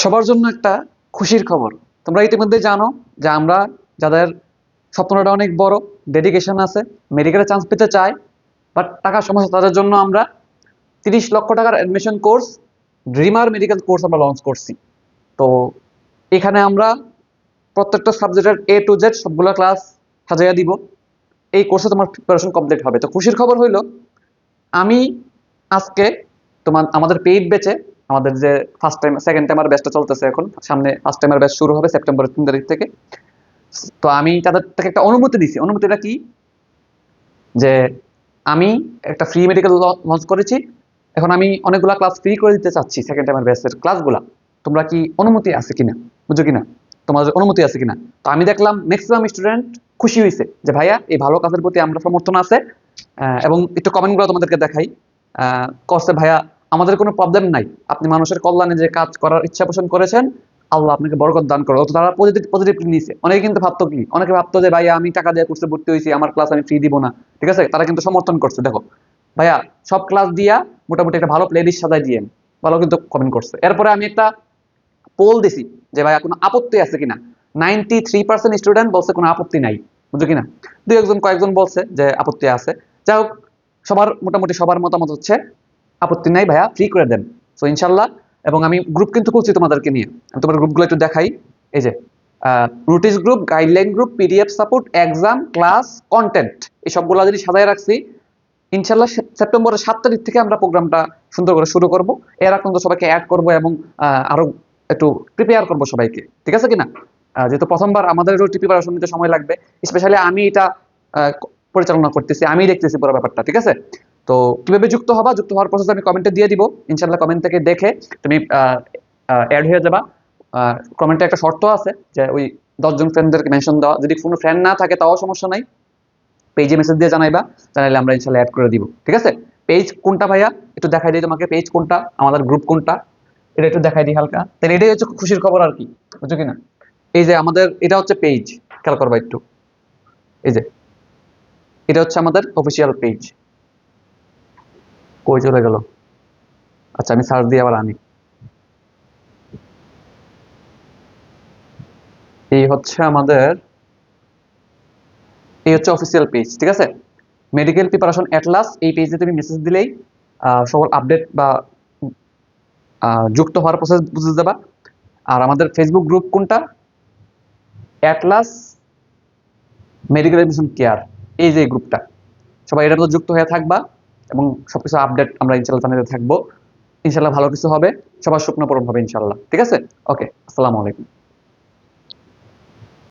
সবার জন্য একটা খুশির খবর। তোমরা ইতিমধ্যে জানো যে আমরা যাদের স্বপ্নটা অনেক বড় ডেডিকেশন আছে মেডিকেলে চান্স পেতে চায় বাট টাকার সমস্যা তাদের জন্য আমরা তিরিশ লক্ষ টাকার admission course dreamer medical course আমরা লঞ্চ করছি। তো এখানে আমরা প্রত্যেকটা সাবজেক্টের এ টু জেড সবগুলো ক্লাস সাজাইয়া দিব। এই কোর্সে তোমার প্রিপারেশন কমপ্লিট হবে। তো খুশির খবর হইল, আমি আজকে তোমার, আমাদের পেইড বেচে আমাদের যে ফার্স্ট টাইম সেকেন্ড টাইমার ব্যাচটা চলতেছে এখন। সামনে ফার্স্ট টাইমার ব্যাচ শুরু হবে সেপ্টেম্বরের তিন তারিখ থেকে। তো আমি তাদের থেকে একটা অনুমতি দিছি। অনুমতিটা কি? যে আমি একটা ফ্রি মেডিকেল লঞ্চ করেছি। এখন আমি অনেকগুলা ক্লাস ফ্রি করে দিতে চাচ্ছি সেকেন্ড টাইমার ব্যাচের ক্লাসগুলা তোমরা কি অনুমতি আছে কিনা? বুঝো কিনা? তোমাদের অনুমতি আছে কিনা? তো আমি দেখলাম ম্যাক্সিমাম স্টুডেন্ট খুশি হয়েছে যে, ভাইয়া, এই ভালো কাজের প্রতি আমরা সমর্থন আছে। এবং একটু কমেন্টগুলো তোমাদেরকে দেখাই। কষ্ট ভাইয়া আমাদের কোনো প্রবলেম নাই। আপনি মানুষের কল্যাণে যে কাজ করার ইচ্ছা পোষণ করেছেন, আল্লাহ আপনাকে বরকত দান করো তো তারা পজিটিভ পজিটিভলি নিয়েছে। অনেকে কিন্তু ভাবতো কি? অনেকে ভাবতো যে, ভাইয়া, আমি টাকা দিয়ে কোর্সে ভর্তি হয়েছি, আমার ক্লাস আমি ফ্রি দিব না। ঠিক আছে? তারা কিন্তু সমর্থন করছে। দেখো, ভাইয়া, সব ক্লাস দিয়া মোটামুটি একটা ভালো প্লেলিস্ট সাজাই দিয়ে, ভালো কিন্তু কমেন্ট করছে। এরপরে আমি একটা পোল দিছি যে, ভাইয়া, কোনো আপত্তি আছে কিনা? নাইনটি থ্রি পার্সেন্ট স্টুডেন্ট বলছে, কোনো আপত্তি নাই। বুঝছ কিনা? দুই একজন, কয়েকজন বলছে যে, আপত্তি আছে। যাই হোক, সবার, মোটামুটি সবার মতামত হচ্ছে আপত্তি নাই ভাইয়া ফ্রি করে দেন। তো ইনশাল্লাহ এবং আমি গ্রুপ কিন্তু খুলছি তোমাদেরকে নিয়ে। আমি তোমার গ্রুপগুলো একটু দেখাই। এই যে notice group guideline group PDF support exam class content এই সবগুলো যদি সাজায় রাখছি ইনশাল্লাহ সেপ্টেম্বরের সাত তারিখ থেকে আমরা প্রোগ্রামটা সুন্দর করে শুরু করব। এর এখন তো সবাইকে অ্যাড করব এবং আহ, আরও একটু প্রিপেয়ার করব সবাইকে। ঠিক আছে কিনা? যেহেতু প্রথমবার আমাদের একটু প্রিপারেশন নিতে সময় লাগবে স্পেশালি আমি এটা পরিচালনা করতেছি আমি দেখতেছি পুরো ব্যাপারটা ঠিক আছে? তো কীভাবে যুক্ত হবা? যুক্ত হওয়ার প্রসেস আমি কমেন্টে দিয়ে দিব। ইনশাল্লাহ কমেন্ট থেকে দেখে তুমি অ্যাড হয়ে যাবা। কমেন্টে একটা শর্ত আছে যে ওই দশজন ফ্রেন্ডদেরকে মেনশন দেওয়া। যদি কোনো ফ্রেন্ড না থাকে তাও সমস্যা নাই। পেজে মেসেজ দিয়ে জানাইবা, জানাইলে আমরা ইনশাল্লাহ অ্যাড করে দিব। ঠিক আছে? পেজ কোনটা ভাইয়া? একটু দেখাই দিই তোমাকে। পেজ কোনটা? আমাদের গ্রুপ কোনটা? এটা একটু দেখাই দিই হালকা। তাহলে এটাই হচ্ছে খুশির খবর আর কি। বুঝছ কিনা এই যে আমাদের, এটা হচ্ছে পেজ খেয়াল করবা একটু। এই যে, এটা হচ্ছে আমাদের অফিসিয়াল পেজ কই চলে গেল? আচ্ছা আমি সার্চ দিয়ে আবার আনি। এই হচ্ছে আমাদের, এই হচ্ছে অফিসিয়াল পেজ ঠিক আছে? মেডিকেল প্রিপারেশন অ্যাটলাস এই পেজে তুমি মেসেজ দিলেই সকল আপডেট বা যুক্ত হওয়ার প্রসেস বুঝে দেবা আর আমাদের ফেসবুক গ্রুপ কোনটা? অ্যাটলাস মেডিকেল এডমিশন কেয়ার এই যে গ্রুপটা সবাই এটার মধ্যে যুক্ত হয়ে থাকবা। এবং সবকিছু আপডেট আমরা ইনশাল্লাহ জানাতে থাকব। ইনশাল্লাহ ভালো কিছু হবে, সবার স্বপ্ন পূরণ হবে ইনশাল্লাহ ঠিক আছে? ওকে আসসালামু আলাইকুম।